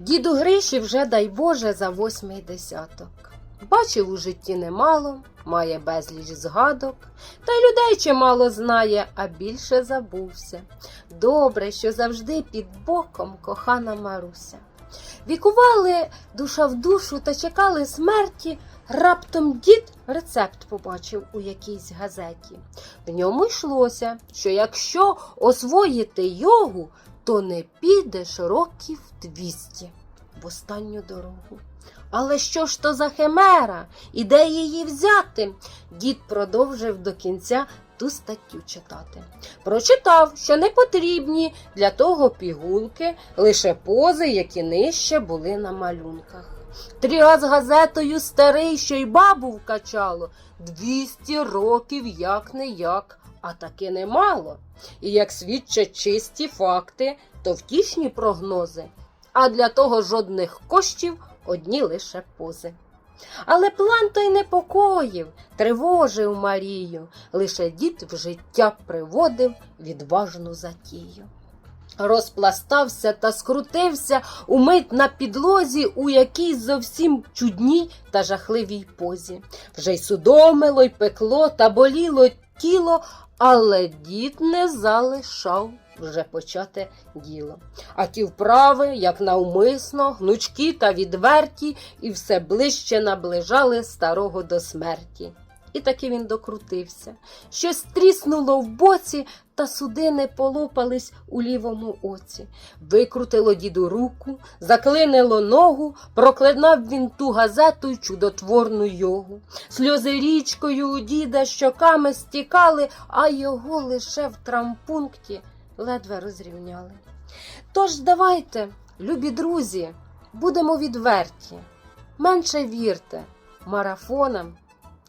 Діду Гриші вже, дай Боже, за восьмий десяток. Бачив у житті немало, має безліч згадок, та й людей чимало знає, а більше забувся. Добре, що завжди під боком кохана Маруся. Вікували душа в душу та чекали смерті. Раптом дід рецепт побачив у якійсь газеті. В ньому йшлося, що якщо освоїти йогу, то не підеш років двісті в останню дорогу. Але що ж то за химера? І де її взяти? Дід продовжив до кінця ту статтю читати. Прочитав, що не потрібні для того пігулки, лише пози, які нижче були на малюнках. Тріа з газетою старий, що й бабу вкачало, двісті років як не як, а таки немало. І як свідчать чисті факти, то втішні прогнози, а для того жодних коштів одні лише пози. Але план той непокоїв, тривожив Марію, лише дід в життя приводив відважну затію. Розпластався та скрутився умить на підлозі у якій зовсім чудній та жахливій позі. Вже й судомило, й пекло та боліло тіло, але дід не залишав вже почати діло. А ті вправи, як навмисно, гнучкі та відверті, і все ближче наближали старого до смерті. І таки він докрутився. Щось тріснуло в боці, та судини полопались у лівому оці. Викрутило діду руку, заклинило ногу, проклинав він ту газету й чудотворну йогу. Сльози річкою у діда щоками стікали, а його лише в трампункті ледве розрівняли. Тож давайте, любі друзі, будемо відверті, менше вірте марафонам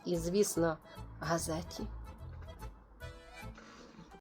і, звісно, газеті.